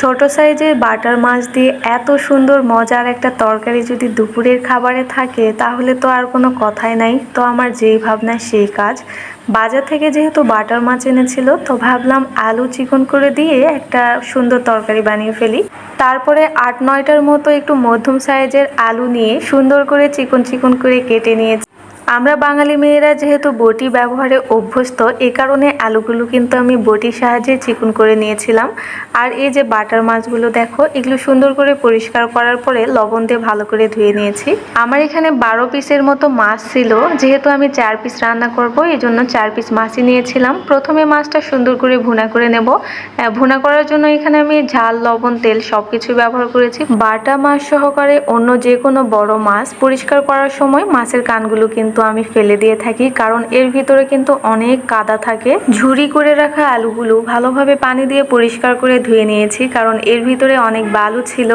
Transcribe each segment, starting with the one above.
ছোট সাইজের বাটার মাছ দিয়ে এত সুন্দর মজার একটা তরকারি যদি দুপুরের খাবারে থাকে, তাহলে তো আর কোনো কথাই নাই। তো আমার যেই ভাবনা, সেই কাজ। বাজার থেকে যেহেতু বাটার মাছ এনেছিল, তো ভাবলাম আলু চিকন করে দিয়ে একটা সুন্দর তরকারি বানিয়ে ফেলি। তারপরে আট নয়টার মতো একটু মধ্যম সাইজের আলু নিয়ে সুন্দর করে চিকন চিকন করে কেটে নিয়েছি। আমরা বাঙালি মেয়েরা যেহেতু বটি ব্যবহারে অভ্যস্ত, এ কারণে আলুগুলো কিন্তু আমি বটির সাহায্যে চিকন করে নিয়েছিলাম। আর এই যে বাটার মাছগুলো দেখো, এগুলো সুন্দর করে পরিষ্কার করার পরে লবণ দিয়ে ভালো করে ধুয়ে নিয়েছি। আমার এখানে বারো পিসের মতো মাছ ছিল, যেহেতু আমি চার পিস রান্না করব এই জন্য চার পিস মাছই নিয়েছিলাম। প্রথমে মাছটা সুন্দর করে ভুনা করে নেব। ভুনা করার জন্য এখানে আমি ঝাল, লবণ, তেল সব কিছু ব্যবহার করেছি। বাটা মাছ সহকারে অন্য যে কোনো বড় মাছ পরিষ্কার করার সময় মাছের কানগুলো কিন্তু আমি ফেলে দিয়ে থাকি, কারণ এর ভিতরে কিন্তু অনেক কাদা থাকে। ঝুরি করে রাখা আলুগুলো ভালোভাবে পানি দিয়ে পরিষ্কার করে ধুয়ে নিয়েছি, কারণ এর ভিতরে অনেক বালু ছিল।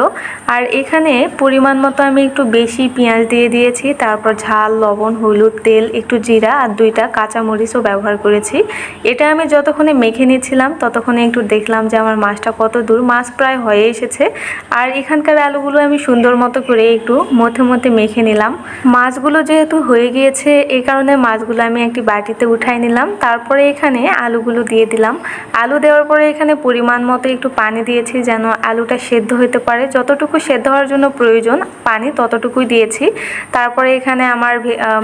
আর এখানে পরিমাণ মতো আমি একটু বেশি পেঁয়াজ দিয়ে দিয়েছি, তারপর ঝাল, লবণ, হলুদ, তেল, একটু জিরা আর দুইটা কাঁচামরিচও ব্যবহার করেছি। এটা আমি যতক্ষণে মেখে নিয়েছিলাম ততক্ষণে একটু দেখলাম যে আমার মাছটা কত দূর, মাছ প্রায় হয়ে এসেছে। আর এখানকার আলুগুলো আমি সুন্দর মতো করে একটু মধ্যে মধ্যে মেখে নিলাম। মাছগুলো যেহেতু হয়ে গিয়েছে এই কারণে মাছগুলো আমি একটি বাটিতে উঠাই নিলাম। তারপরে এখানে আলুগুলো দিয়ে দিলাম। আলু দেওয়ার পরে এখানে পরিমাণ মতো একটু পানি দিয়েছি যেন আলুটা সেদ্ধ হতে পারে। যতটুকু সেদ্ধ হওয়ার জন্য প্রয়োজন, পানি ততটুকুই দিয়েছি। তারপরে এখানে আমার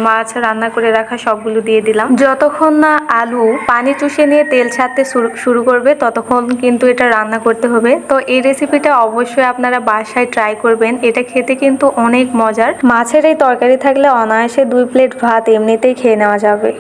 মাছ রান্না করে রাখা সবগুলো দিয়ে দিলাম। যতক্ষণ না আলু পানি চুষে নিয়ে তেল ছাড়তে শুরু করবে, ততক্ষণ কিন্তু এটা রান্না করতে হবে। তো এই রেসিপিটা অবশ্যই আপনারা বাসায় ট্রাই করবেন। এটা খেতে কিন্তু অনেক মজার। মাছের এই তরকারি থাকলে অনায়াসে দুই প্লেট ভাত এমনিতেই খেয়ে নেওয়া যাবে।